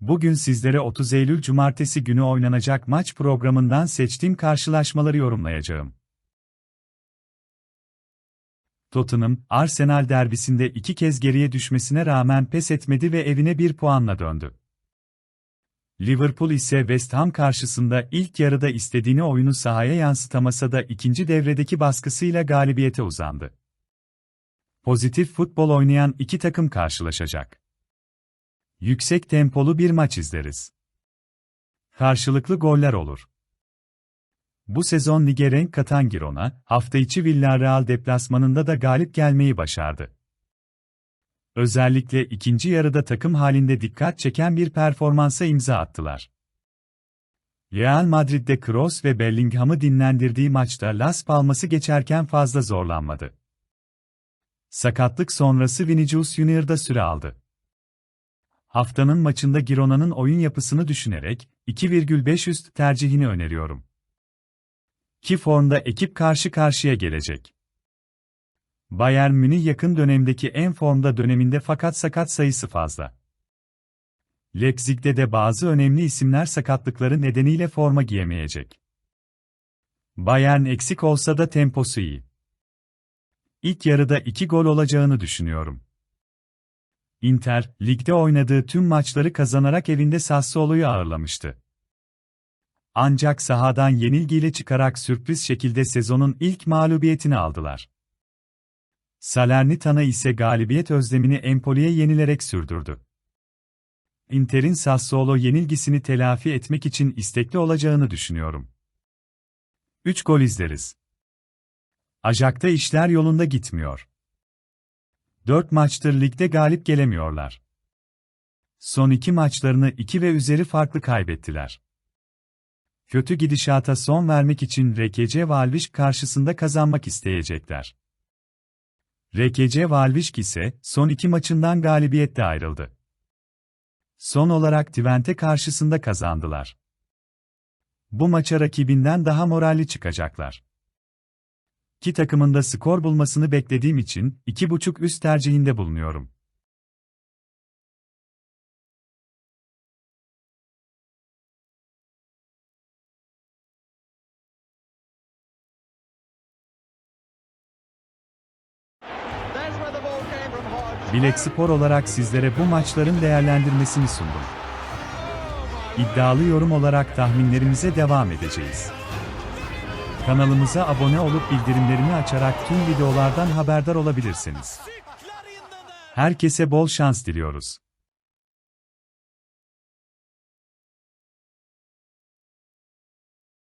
Bugün sizlere 30 Eylül Cumartesi günü oynanacak maç programından seçtiğim karşılaşmaları yorumlayacağım. Tottenham, Arsenal derbisinde iki kez geriye düşmesine rağmen pes etmedi ve evine bir puanla döndü. Liverpool ise West Ham karşısında ilk yarıda istediğini oyunu sahaya yansıtamasa da ikinci devredeki baskısıyla galibiyete uzandı. Pozitif futbol oynayan iki takım karşılaşacak. Yüksek tempolu bir maç izleriz. Karşılıklı goller olur. Bu sezon lige renk katan Girona, hafta içi Villarreal deplasmanında da galip gelmeyi başardı. Özellikle ikinci yarıda takım halinde dikkat çeken bir performansa imza attılar. Real Madrid'de Kroos ve Bellingham'ı dinlendirdiği maçta Las Palmas'ı geçerken fazla zorlanmadı. Sakatlık sonrası Vinicius Junior da süre aldı. Haftanın maçında Girona'nın oyun yapısını düşünerek 2,5 üst tercihini öneriyorum. Ki formda ekip karşı karşıya gelecek. Bayern Münih yakın dönemdeki en formda döneminde fakat sakat sayısı fazla. Leipzig'de de bazı önemli isimler sakatlıkları nedeniyle forma giyemeyecek. Bayern eksik olsa da temposu iyi. İlk yarıda iki gol olacağını düşünüyorum. Inter, ligde oynadığı tüm maçları kazanarak evinde Sassuolo'yu ağırlamıştı. Ancak sahadan yenilgiyle çıkarak sürpriz şekilde sezonun ilk mağlubiyetini aldılar. Salernitana ise galibiyet özlemini Empoli'ye yenilerek sürdürdü. Inter'in Sassuolo yenilgisini telafi etmek için istekli olacağını düşünüyorum. 3 gol izleriz. Ajak'ta işler yolunda gitmiyor. 4 maçtır ligde galip gelemiyorlar. Son iki maçlarını 2 ve üzeri farklı kaybettiler. Kötü gidişata son vermek için RKC Valviş karşısında kazanmak isteyecekler. RKC Valvişk ise son iki maçından galibiyette ayrıldı. Son olarak Twente karşısında kazandılar. Bu maça rakibinden daha moralli çıkacaklar. İki takımında skor bulmasını beklediğim için 2.5 üst tercihinde bulunuyorum. Bilek Spor olarak sizlere bu maçların değerlendirmesini sundum. İddialı yorum olarak tahminlerimize devam edeceğiz. Kanalımıza abone olup bildirimlerini açarak tüm videolardan haberdar olabilirsiniz. Herkese bol şans diliyoruz.